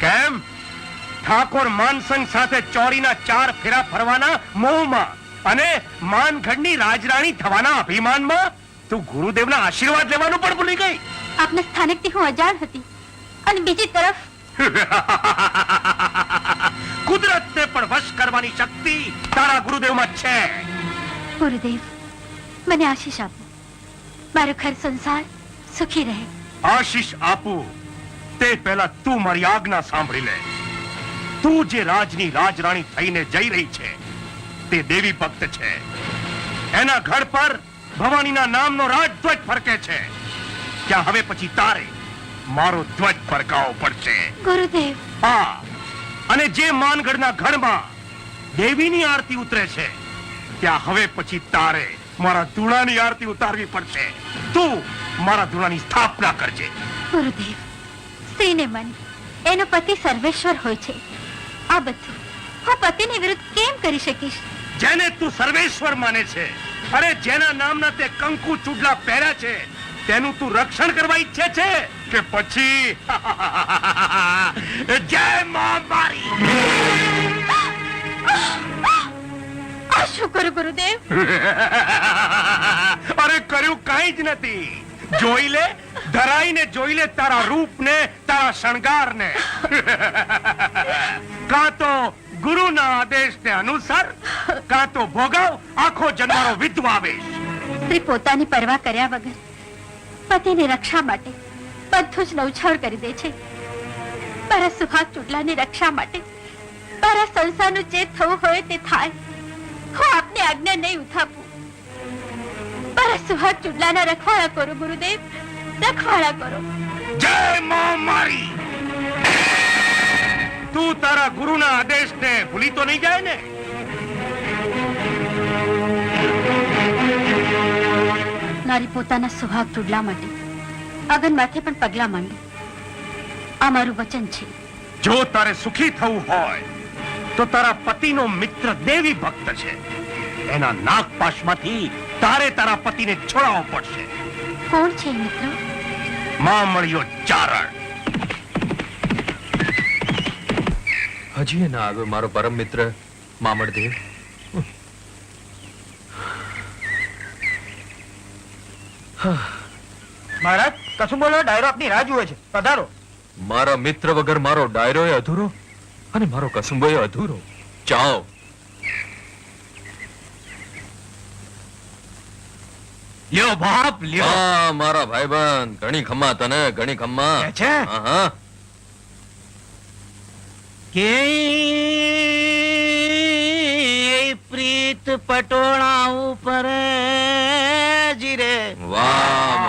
કેમ? ઠાકોર માનસંગ સાથે ચોરીના ચાર ફેરા ફરવાના મોહમાં અને માનગઢની રાજરાણી થવાના અભિમાનમાં તું ગુરુદેવના આશીર્વાદ લેવાનું પણ ભૂલી ગઈ. આપના સ્થાનકથી હું અજાણ હતી. અને બીજી તરફ કુદરતને પણ વશ કરવાની શક્તિ તારા ગુરુદેવમાં છે. ગુરુદેવ મને આશીષ આપો. મારો ઘર સંસાર સુખી રહે. આશીષ આપું. તે પહેલા તું મારી આજ્ઞા સાંભળી લે. તું જે રાજની રાજરાણી થઈને જઈ રહી છે તે દેવી ભક્ત છે. એના ઘર પર ભવાનીના નામનો રાજધ્વજ ફરકે છે. ત્યાં હવે પછી તારે મારો ધ્વજ ફરકાવો પડશે. ગુરુદેવ. હા અને જે માનગઢના ઘરમાં દેવીની આરતી ઉતરે છે ત્યાં હવે પછી તારે મારા ધૂણાની આરતી ઉતારવી પડશે. તું મારા ધૂણાની સ્થાપના કરજે. ગુરુદેવ સ્ત્રીને મન એનો પતિ સર્વેશ્વર હોય છે. આ બધું હું પતિની વિરુદ્ધ કેમ કરી શકીશ? જેને તું સર્વેશ્વર માને છે અરે જેના નામના તે કંકુ ચૂડલા પહેર્યા છે તેનું તું રક્ષણ કરવા ઈચ્છે છે કે પછી? જય મા મારી. શું કરું ગુરુદેવ? અરે કર્યું કઈ જ નથી. જોઈ લે ધરાઈને જોઈ લે તારા રૂપને તારા શણગારને. કાં તો ગુરુના આદેશને અનુસાર કાં તો ભોગવ આખો જન્મારો વિધવાવેશ સ્ત્રી પોતાની પરવા કર્યા વગર પતિની રક્ષા માટે બધું જ નવછાળ કરી દે છે. મારા સુહાગની રક્ષા માટે મારા સંસારનું જે થવું હોય તે થાય. હું આપને આજ્ઞા નહીં ઉથાપું મારા સુહાગ ચૂડલાના રખવાડા કરો ગુરુદેવ રખવાડા કરો જય મા મારી તું તારા ગુરુના આદેશને ભૂલી તો નહીં જાય ને મારી પોતાના સુહાગ ચૂડલા માટે અગન માથે પણ પગલા માંડી આ મારું વચન છે જો તારે સુખી થવું હોય તો તારા પતિનો મિત્ર દેવી ભક્ત છે. એના નાગપાશમાંથી તારે તારા પતિને છોડાવવો પડશે. કોણ છે મિત્ર? માં મળ્યો ચારણ. હજી એ ના આવ્યો મારો પરમ મિત્ર મામળદેવ મહારાજ કશું બોલો ડાયરો આપની રાહ જુએ છે. પધારો. મારા મિત્ર વગર મારો ડાયરો એ અધૂરો. અને મારો કસુંબો એ અધૂરો. જાઓ. લ્યો બાપ હા મારા ભાઈબંધ ઘણી ખમ્મા તને ઘણી ખમ્મા. છે? હા, કે પ્રીત પટોળા ઉપર જીરે. વાહ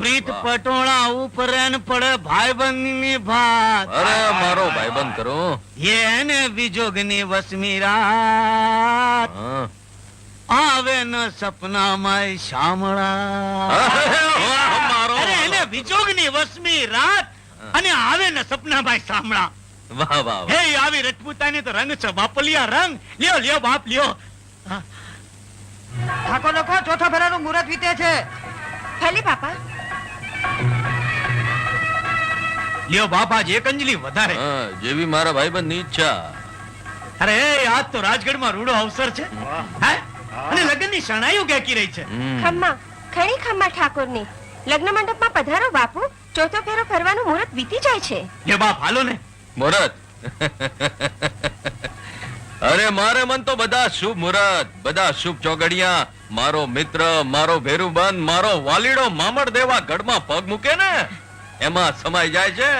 પ્રીત પટોળા ઉપર પડે ભાઈબંધની ભાત. અરે મારો ભાઈબંધ કરો. એને ની વસમી રાત. આવે ન સપનામાં શામળા. અરે એને બીજોગની વસમી રાત અને આવે ને સપનામાં સાંભળા શામળા. વાહ વાહ. હે આવી રજપૂતાની તો રંગ છે. બાપલિયા રંગ. લ્યો લ્યો બાપ લ્યો. ઠાકોર લોકો ચોથા ફેરાનું મુહૂર્ત વીતે છે. ખાલી બાપા. લ્યો બાપા જ એક અંજલિ વધારે. હા, જેવી મારા ભાઈબંધની ઈચ્છા. અરે આજ તો રાજગઢમાં રૂડો અવસર છે. હે? અને લગ્નની શરણાઈઓ કેકી રહી છે. હમ. ખમ્મા ખરી ખમ્મા ઠાકોરની. લગ્ન મંડપમાં પધારો બાપુ ચોથો ફેરો ફરવાનું મુહૂર્ત વીતી જાય છે. લ્યો બાપ હાલો ને. મુહૂર્ત. અરે મારે મન તો બધા શુભ મુહૂર્ત બધા શુભ ચોગડિયા. મારો મિત્ર મારો ભેરુબન મારો વાલીડો મામડ દેવા ગઢમાં પગ મૂકે ને? એમાં સમાઈ જાય છે?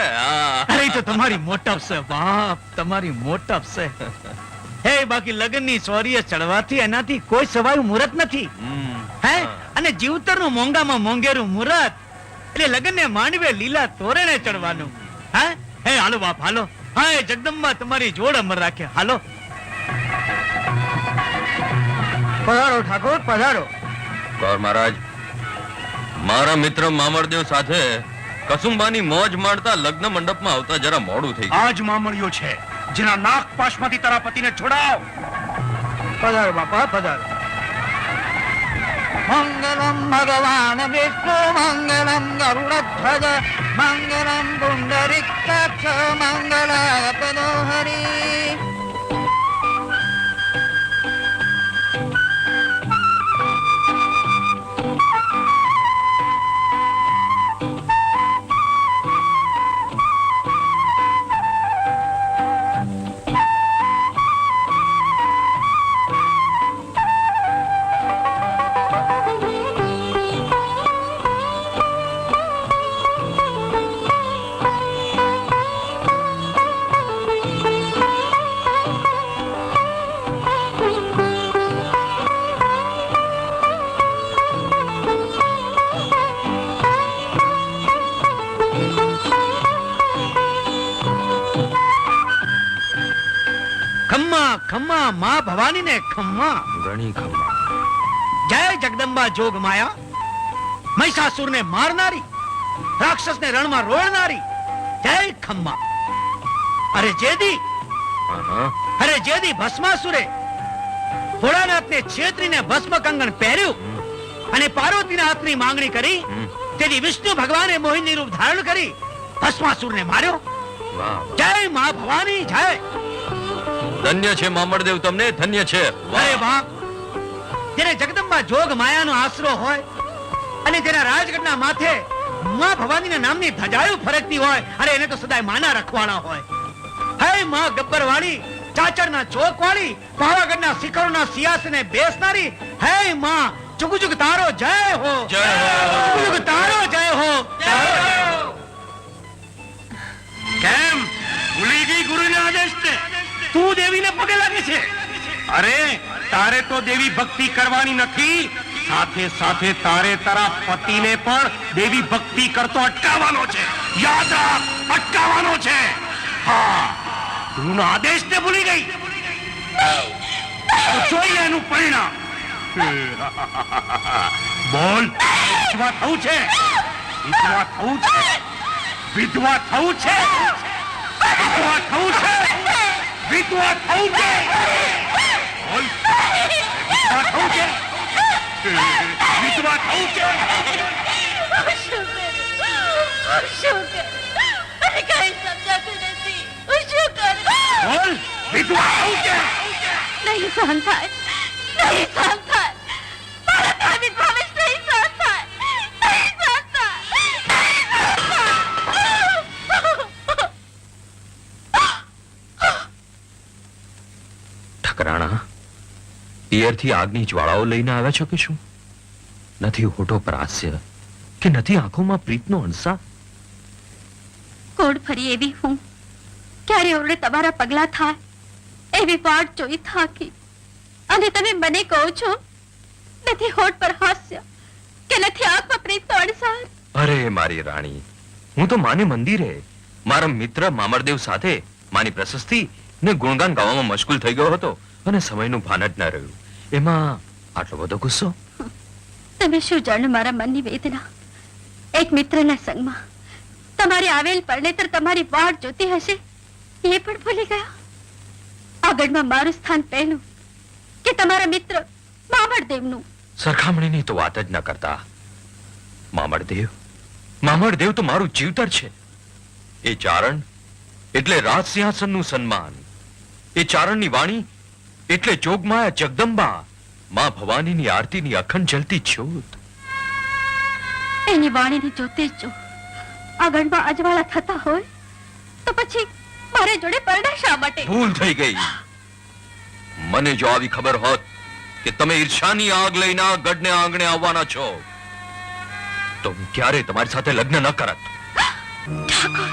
અરે તો તમારી મોટપ છે. બાપ તમારી મોટપ છે. હે બાકી લગ્નની સોરીએ ચડવાથી એનાથી કોઈ સવાયું મુહૂર્ત નથી. હે. અને જીવતરનું મોંઘામાં મોંઘેરું મુહૂર્ત એટલે લગ્નને માંડવે લીલા તોરણે ચડવાનું. હે? હે હાલો બાપ હાલો. હા જગદંબા તમારી જોડ અમર રાખે. હાલો. પધારો ઠાકોર પધારો. કૌર મહારાજ મારા મિત્ર મામરદેવ સાથે કસુંબાની મોજ માણતા લગ્ન મંડપમાં આવતા જરા મોડું થઈ ગયું. આજ મામળિયો છે જેના નાગપાશમાંથી તારા પતિને છોડાવ પધારો બાપા પધારો. મંગલમ ભગવાન વિષ્ણુ મંગલમ ગરુડધ્વજ મંગલમ પુંડરીકાક્ષ ભવાની ને ખમ્મા. ઘણી ખમ્મા. જય જગદંબા જોગ માયા. મહિષાસુર ને મારનારી. રાક્ષસ ને રણમાં રોળનારી. જય ખમ્મા. અરે જેદી. અરે જેદી ભસ્માસુરે. ભોળાનાથ ને છેતરીને ભસ્મ કંગણ પહેર્યું અને પાર્વતીના હાથની માંગણી કરી તેથી વિષ્ણુ ભગવાને મોહિની રૂપ ધારણ કરી ભસ્માસુર ને માર્યો જય મા ભવાની જય. ધન્ય છે મામરદેવ તમને ધન્ય છે. અરે વાહ જેને જગદંબા જોગ માયાનો આશરો હોય અને જેના રાજગઢના માથે માં ભવાનીના નામની ધજાયું ફરકતી હોય અરે એને તો સદાય માના રખવાડા હોય. હે માં ગબ્બરવાળી ચાચડના ચોકવાળી પાવાગઢના શિખરોના સિયાસને બેસનારી હે માં જુગ જુગ તારો જય હો. જય હો. તારો જય હો. કેમ? ભૂલી ગઈ ગુરુના આદેશને તું દેવીને પગે લાગે છે? અરે, તારે તો દેવી ભક્તિ કરવાની નથી. સાથે સાથે તારે તારા પતિને પણ દેવી ભક્તિ કરતો અટકાવવાનો છે. યાદ રાખ, અટકાવવાનો છે. હા ગુરુના આદેશને ભૂલી ગઈ. જોઈએ એનું પરિણામ. બોલ, વિધવા થવું છે? વિધવા થવું છે? વિધવા થવું છે? વિધવા થવું છે? વિધવા થવું છે બોલ. વિધવા થવું છે વિધવા થવું છે શું કરું શું કરું મને કઈ સમજાતું નથી હું શું કરું બોલ. વિધવા થવું છે નહીં સહન થાય નહીં સહન ઠકરાણા પિયરથી આગની જ્વાળાઓ લઈને આવ્યા છો કે શું? નથી હોઠો પર હાસ્ય કે નથી આંખોમાં પ્રીતનો અણસા? કોડ ફરી એવી હું? ક્યારે ઓરડે તમારા પગલા થાય? એવી વાટ જોઈ થાકી. અને તમે મને કહો છો નથી હોઠ પર હાસ્ય કે નથી આંખમાં પ્રીતનો અણસા? અરે મારી રાણી હું તો માને મંદિરે. મારા મિત્ર મામરદેવ સાથે માની પ્રશસ્તિ ને ગુણગાન ગાવામાં મશગુલ થઈ ગયો હતો. અને સમયનું ભાન જ ન રહ્યું. એમાં આટલો બધો ગુસ્સો? તમે શું જાણો મારા મનની વેદના? એક મિત્રના સંગમાં. તમારી આવેલ પરણેતર તમારી વાટ જોતી હશે? એ પણ ભૂલી ગયા? આગળમાં મારું સ્થાન પહેલું કે તમારા મિત્ર મામળદેવનું સરખામણીની તો વાત જ ન કરતા. મામરદેવ મામરદેવ તો મારું જીવતર છે. એ ચારણ એટલે રાજ સિંહાસનનું સન્માન. એ ચારણની વાણી એટલે જોગમાયા જગદંબા માં ભવાનીની આરતીની અખંડ જલતી જ્યોત એની વાણીની જોતે જો આગળમાં અજવાળા થતા હોય તો પછી મારે જોડે પરણા શા માટે? ભૂલ થઈ ગઈ. મને જો આવી ખબર હોત કે તમે ઈર્ષાની આગ લઈને આ ગઢને આંગણે આવવાના છો તો હું ક્યારે તમારી સાથે લગ્ન ન કરત. ઠાકોર